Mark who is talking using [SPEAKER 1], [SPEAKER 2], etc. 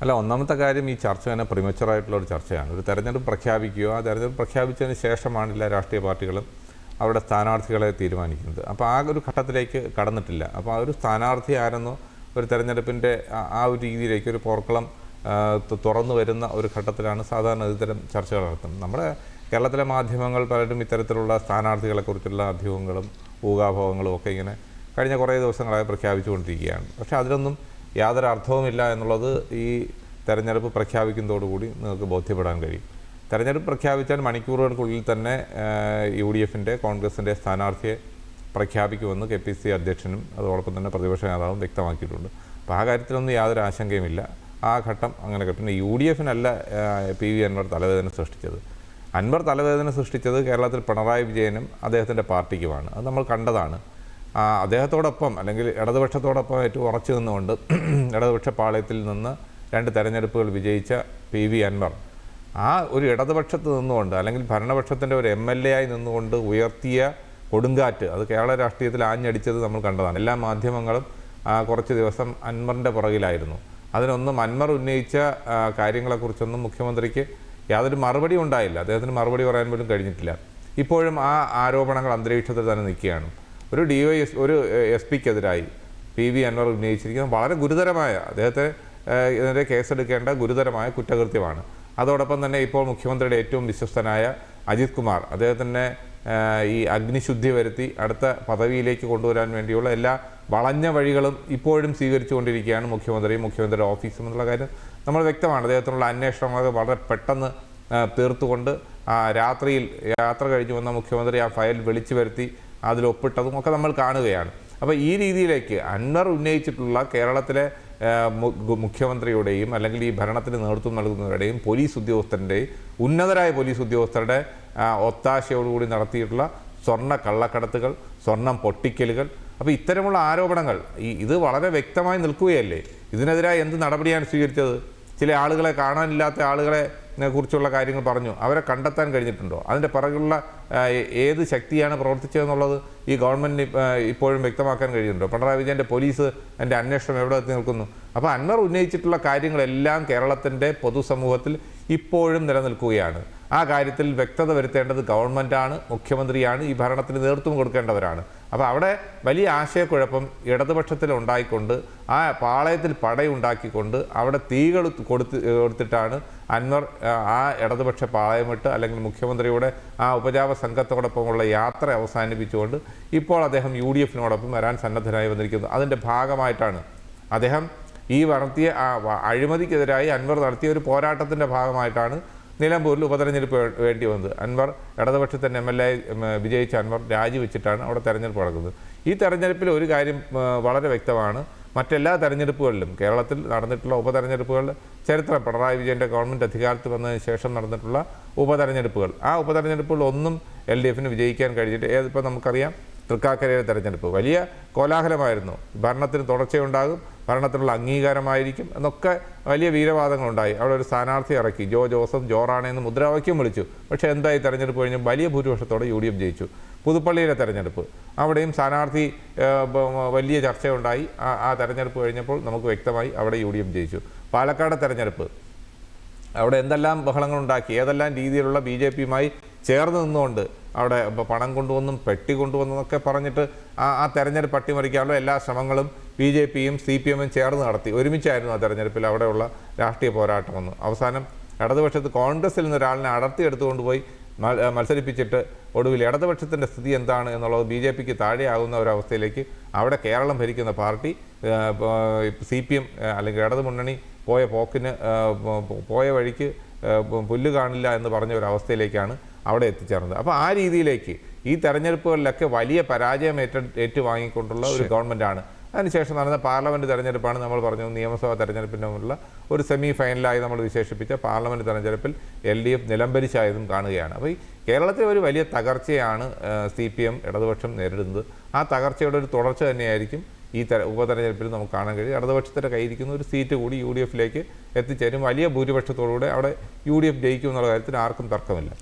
[SPEAKER 1] അല്ല ഒന്നാമത്തെ കാര്യം ഈ ചർച്ച തന്നെ പ്രിമച്ചുറായിട്ടുള്ള ഒരു ചർച്ചയാണ്. ഒരു തെരഞ്ഞെടുപ്പ് പ്രഖ്യാപിക്കുകയോ ആ തെരഞ്ഞെടുപ്പ് പ്രഖ്യാപിച്ചതിന് ശേഷമാണ് എല്ലാ രാഷ്ട്രീയ പാർട്ടികളും അവരുടെ സ്ഥാനാർത്ഥികളെ തീരുമാനിക്കുന്നത്. അപ്പോൾ ആ ഒരു ഘട്ടത്തിലേക്ക് കടന്നിട്ടില്ല. അപ്പോൾ ആ ഒരു സ്ഥാനാർത്ഥി ആരെന്നോ ഒരു തെരഞ്ഞെടുപ്പിന്റെ ആ- ആ ഒരു രീതിയിലേക്ക് ഒരു പോർക്കളം തുറന്നു വരുന്ന ഒരു ഘട്ടത്തിലാണ് സാധാരണ ഇത്തരം ചർച്ചകൾ നടത്തുന്നത്. നമ്മുടെ കേരളത്തിലെ മാധ്യമങ്ങൾ പലരും ഇത്തരത്തിലുള്ള സ്ഥാനാർത്ഥികളെക്കുറിച്ചുള്ള അഭ്യൂഹങ്ങളും ഊഹാഭോഹങ്ങളും ഒക്കെ ഇങ്ങനെ കഴിഞ്ഞ കുറേ ദിവസങ്ങളായി പ്രഖ്യാപിച്ചുകൊണ്ടിരിക്കുകയാണ്. പക്ഷേ അതിലൊന്നും യാതൊരു അർത്ഥവുമില്ല എന്നുള്ളത് ഈ തെരഞ്ഞെടുപ്പ് പ്രഖ്യാപിക്കുന്നതോടുകൂടി നിങ്ങൾക്ക് ബോധ്യപ്പെടാൻ കഴിയും. തെരഞ്ഞെടുപ്പ് പ്രഖ്യാപിച്ചാൽ മണിക്കൂറുകൾക്കുള്ളിൽ തന്നെ യു ഡി എഫിന്റെ കോൺഗ്രസിന്റെ സ്ഥാനാർത്ഥിയെ പ്രഖ്യാപിക്കുമെന്ന് കെ പി സി അധ്യക്ഷനും അതോടൊപ്പം തന്നെ പ്രതിപക്ഷ നേതാവും വ്യക്തമാക്കിയിട്ടുണ്ട്. അപ്പോൾ ആ കാര്യത്തിലൊന്നും യാതൊരു ആശങ്കയുമില്ല. ആ ഘട്ടം അങ്ങനെ പിന്നെ യു ഡി എഫിനല്ല പി വി അൻവർ തലവേദന സൃഷ്ടിച്ചത്. അൻവർ തലവേദന സൃഷ്ടിച്ചത് കേരളത്തിൽ പിണറായി വിജയനും അദ്ദേഹത്തിന്റെ പാർട്ടിക്കുമാണ്. അത് നമ്മൾ കണ്ടതാണ്. അദ്ദേഹത്തോടൊപ്പം അല്ലെങ്കിൽ ഇടതുപക്ഷത്തോടൊപ്പം ഏറ്റവും ഉറച്ചു നിന്നുകൊണ്ട് ഇടതുപക്ഷ പാളയത്തിൽ നിന്ന് രണ്ട് തെരഞ്ഞെടുപ്പുകൾ വിജയിച്ച പി വി അൻവർ. ആ ഒരു ഇടതുപക്ഷത്ത് നിന്നുകൊണ്ട് അല്ലെങ്കിൽ ഭരണപക്ഷത്തിന്റെ ഒരു എം എൽ എ ആയി നിന്നുകൊണ്ട് ഉയർത്തിയ കൊടുങ്കാറ്റ് അത് കേരള രാഷ്ട്രീയത്തിൽ ആഞ്ഞടിച്ചത് നമ്മൾ കണ്ടതാണ്. എല്ലാ മാധ്യമങ്ങളും കുറച്ച് ദിവസം അൻവറിന്റെ പുറകിലായിരുന്നു. അതിനൊന്നും അൻവർ ഉന്നയിച്ച കാര്യങ്ങളെക്കുറിച്ചൊന്നും മുഖ്യമന്ത്രിക്ക് യാതൊരു മറുപടി ഉണ്ടായില്ല. അദ്ദേഹത്തിന് മറുപടി പറയാൻ പോലും കഴിഞ്ഞിട്ടില്ല. ഇപ്പോഴും ആ ആരോപണങ്ങൾ അന്തരീക്ഷത്തിൽ തന്നെ നിൽക്കുകയാണ്. ഒരു ഡി വൈ എസ് ഒരു എസ് പിക്കെതിരായി പി വി അൻവർ ഉന്നയിച്ചിരിക്കുന്നത് വളരെ ഗുരുതരമായ അദ്ദേഹത്തെ ഇതിനെതിരെ കേസെടുക്കേണ്ട ഗുരുതരമായ കുറ്റകൃത്യമാണ്. അതോടൊപ്പം തന്നെ ഇപ്പോൾ മുഖ്യമന്ത്രിയുടെ ഏറ്റവും വിശ്വസ്തനായ അജിത് കുമാർ അദ്ദേഹത്തിന്റെ ഈ അഗ്നിശുദ്ധി വരുത്തി അടുത്ത പദവിയിലേക്ക് കൊണ്ടുവരാൻ വേണ്ടിയുള്ള എല്ലാ വളഞ്ഞ വഴികളും ഇപ്പോഴും സ്വീകരിച്ചുകൊണ്ടിരിക്കുകയാണ് മുഖ്യമന്ത്രി മുഖ്യമന്ത്രിയുടെ ഓഫീസും എന്നുള്ള കാര്യം നമ്മൾ വ്യക്തമാണ്. അദ്ദേഹത്തിനുള്ള അന്വേഷണങ്ങളൊക്കെ വളരെ പെട്ടെന്ന് തീർത്തുകൊണ്ട് രാത്രിയിൽ യാത്ര കഴിഞ്ഞ് വന്ന മുഖ്യമന്ത്രി ആ ഫയൽ വിളിച്ചു വരുത്തി അതിൽ ഒപ്പിട്ടതും ഒക്കെ നമ്മൾ കാണുകയാണ്. അപ്പോൾ ഈ രീതിയിലേക്ക് അൻവർ ഉന്നയിച്ചിട്ടുള്ള കേരളത്തിലെ മുഖ്യമന്ത്രിയുടെയും അല്ലെങ്കിൽ ഈ ഭരണത്തിന് നേതൃത്വം നൽകുന്നവരുടെയും പോലീസ് ഉദ്യോഗസ്ഥരുടെയും ഉന്നതരായ പോലീസ് ഉദ്യോഗസ്ഥരുടെ ഒത്താശയോടുകൂടി നടത്തിയിട്ടുള്ള സ്വർണ കള്ളക്കടത്തുകൾ സ്വർണം പൊട്ടിക്കലുകൾ. അപ്പോൾ ഇത്തരമുള്ള ആരോപണങ്ങൾ ഈ ഇത് വളരെ വ്യക്തമായി നിൽക്കുകയല്ലേ? ഇതിനെതിരായി എന്ത് നടപടിയാണ് സ്വീകരിച്ചത്? ചില ആളുകളെ കാണാനില്ലാത്ത ആളുകളെ കുറിച്ചുള്ള കാര്യങ്ങൾ പറഞ്ഞു. അവരെ കണ്ടെത്താൻ കഴിഞ്ഞിട്ടുണ്ടോ? അതിന്റെ പിറകുള്ള ഏത് ശക്തിയാണ് പ്രവർത്തിച്ചതെന്നുള്ളത് ഈ ഗവൺമെന്റിന് ഇപ്പോഴും വ്യക്തമാക്കാൻ കഴിയുന്നുണ്ടോ? പിണറായി വിജയന്റെ പോലീസ് എന്റെ അന്വേഷണം എവിടെ എത്തി നിൽക്കുന്നു? അപ്പോൾ അൻവർ ഉന്നയിച്ചിട്ടുള്ള കാര്യങ്ങളെല്ലാം കേരളത്തിന്റെ പൊതുസമൂഹത്തിൽ ഇപ്പോഴും നിലനിൽക്കുകയാണ്. ആ കാര്യത്തിൽ വ്യക്തത വരുത്തേണ്ടത് ഗവൺമെന്റാണ് മുഖ്യമന്ത്രിയാണ് ഈ ഭരണത്തിന് നേതൃത്വം കൊടുക്കേണ്ടവരാണ്. അപ്പോൾ അവിടെ വലിയ ആശയക്കുഴപ്പം ഇടതുപക്ഷത്തിൽ ഉണ്ടായിക്കൊണ്ട് ആ പാളയത്തിൽ പടയുണ്ടാക്കിക്കൊണ്ട് അവിടെ തീകൾ കൊടുത്ത് കൊടുത്തിട്ടാണ് അൻവർ ആ, ഇടതുപക്ഷ പാളയമിട്ട് അല്ലെങ്കിൽ മുഖ്യമന്ത്രിയുടെ ആ ഉപജാപ സംഘത്തോടൊപ്പമുള്ള യാത്ര അവസാനിപ്പിച്ചുകൊണ്ട് ഇപ്പോൾ അദ്ദേഹം യു ഡി എഫിനോടൊപ്പം വരാൻ സന്നദ്ധനായി വന്നിരിക്കുന്നു. അതിന്റെ ഭാഗമായിട്ടാണ് അദ്ദേഹം ഈ നടത്തിയ അഴിമതിക്കെതിരായി അൻവർ നടത്തിയ ഒരു പോരാട്ടത്തിന്റെ ഭാഗമായിട്ടാണ് നിലമ്പൂരിൽ ഉപതെരഞ്ഞെടുപ്പ് വേണ്ടി വന്നത്. അൻവർ ഇടതുപക്ഷത്തിന്റെ എം എൽ എ വിജയിച്ച അൻവർ രാജിവെച്ചിട്ടാണ് അവിടെ തെരഞ്ഞെടുപ്പ് നടക്കുന്നത്. ഈ തെരഞ്ഞെടുപ്പിൽ ഒരു കാര്യം വളരെ വ്യക്തമാണ്. മറ്റെല്ലാ തെരഞ്ഞെടുപ്പുകളിലും കേരളത്തിൽ നടന്നിട്ടുള്ള ഉപതെരഞ്ഞെടുപ്പുകൾ ചരിത്രം പിണറായി വിജയന്റെ ഗവൺമെന്റ് അധികാരത്തിൽ വന്നതിന് ശേഷം നടന്നിട്ടുള്ള ഉപതെരഞ്ഞെടുപ്പുകൾ. ആ ഉപതെരഞ്ഞെടുപ്പുകൾ ഒന്നും എൽ ഡി എഫിന് വിജയിക്കാൻ കഴിഞ്ഞിട്ട് ഏതിപ്പോൾ നമുക്കറിയാം തൃക്കാക്കരയിലെ തെരഞ്ഞെടുപ്പ്. വലിയ കോലാഹലമായിരുന്നു. ഭരണത്തിന് തുടർച്ചയുണ്ടാകും ഭരണത്തിനുള്ള അംഗീകാരമായിരിക്കും എന്നൊക്കെ വലിയ വീരവാദങ്ങളുണ്ടായി. അവിടെ ഒരു സ്ഥാനാർത്ഥി ഇറക്കി. ജോ ജോസഫ് ജോറാണെന്ന് മുദ്രാവാക്യം വിളിച്ചു. പക്ഷേ എന്തായി? തെരഞ്ഞെടുപ്പ് കഴിഞ്ഞ് വലിയ ഭൂരിപക്ഷത്തോടെ യു ഡി എഫ് ജയിച്ചു. പുതുപ്പള്ളിയിലെ തെരഞ്ഞെടുപ്പ്. അവിടെയും സ്ഥാനാർത്ഥി വലിയ ചർച്ചയുണ്ടായി. ആ ആ തെരഞ്ഞെടുപ്പ് കഴിഞ്ഞപ്പോൾ നമുക്ക് വ്യക്തമായി അവിടെ യു ഡി എഫ് ജയിച്ചു. പാലക്കാട് തെരഞ്ഞെടുപ്പ്. അവിടെ എന്തെല്ലാം ബഹളങ്ങളുണ്ടാക്കി? ഏതെല്ലാം രീതിയിലുള്ള ബി ജെ പിയുമായി ചേർന്ന് നിന്നുകൊണ്ട് അവിടെ പണം കൊണ്ടുവന്നും പെട്ടി കൊണ്ടുവന്നതൊക്കെ പറഞ്ഞിട്ട് ആ ആ തെരഞ്ഞെടുപ്പ് അട്ടിമറിക്കാനുള്ള എല്ലാ ശ്രമങ്ങളും ബി ജെ പിയും സി പി എമ്മും ചേർന്ന് നടത്തി. ഒരുമിച്ചായിരുന്നു ആ തെരഞ്ഞെടുപ്പിൽ അവിടെയുള്ള രാഷ്ട്രീയ പോരാട്ടമെന്ന് അവസാനം ഇടതുപക്ഷത്ത് കോൺഗ്രസിൽ നിന്ന് ഒരാളിനെ അടർത്തി എടുത്തുകൊണ്ട് പോയി മ- മത്സരിപ്പിച്ചിട്ട് ഒടുവിൽ ഇടതുപക്ഷത്തിന്റെ സ്ഥിതി എന്താണ് എന്നുള്ളത് ബി ജെ പിക്ക് താഴെയാകുന്ന ഒരവസ്ഥയിലേക്ക് അവിടെ കേരളം ഭരിക്കുന്ന പാർട്ടി സി പി എം അല്ലെങ്കിൽ ഇടതു മുന്നണി പോയ പോക്കിന് പോയ വഴിക്ക് പുല്ല് കാണില്ല എന്ന് പറഞ്ഞ ഒരു അവസ്ഥയിലേക്കാണ് അവിടെ എത്തിച്ചേർന്നത്. അപ്പോൾ ആ രീതിയിലേക്ക് ഈ തെരഞ്ഞെടുപ്പുകളിലൊക്കെ വലിയ പരാജയം ഏറ്റ ഏറ്റുവാങ്ങിക്കൊണ്ടുള്ള ഒരു ഗവൺമെന്റാണ് അതിനുശേഷം നടന്ന പാർലമെന്റ് തെരഞ്ഞെടുപ്പാണ് നമ്മൾ പറഞ്ഞു നിയമസഭാ തെരഞ്ഞെടുപ്പിന്റെ മുമ്പുള്ള ഒരു സെമി ഫൈനലായി നമ്മൾ വിശേഷിപ്പിച്ച പാർലമെന്റ് തെരഞ്ഞെടുപ്പിൽ എൽ ഡി എഫ് നിലംബരിച്ചായതും കാണുകയാണ്. അപ്പോൾ ഈ കേരളത്തിലെ ഒരു വലിയ തകർച്ചയാണ് സി പി എം ഇടതുപക്ഷം നേരിടുന്നത്. ആ തകർച്ചയുടെ ഒരു തുടർച്ച തന്നെയായിരിക്കും ഈ തെര ഉപതെരഞ്ഞെടുപ്പിൽ നമുക്ക് കാണാൻ കഴിയും ഇടതുപക്ഷത്തിന്റെ കയ്യിരിക്കുന്ന ഒരു സീറ്റ് കൂടി യു ഡി എഫിലേക്ക് എത്തിച്ചേരും. വലിയ ഭൂരിപക്ഷത്തോടുകൂടെ അവിടെ യു ഡി എഫ് ജയിക്കും എന്നുള്ള കാര്യത്തിൽ ആർക്കും തർക്കമില്ല.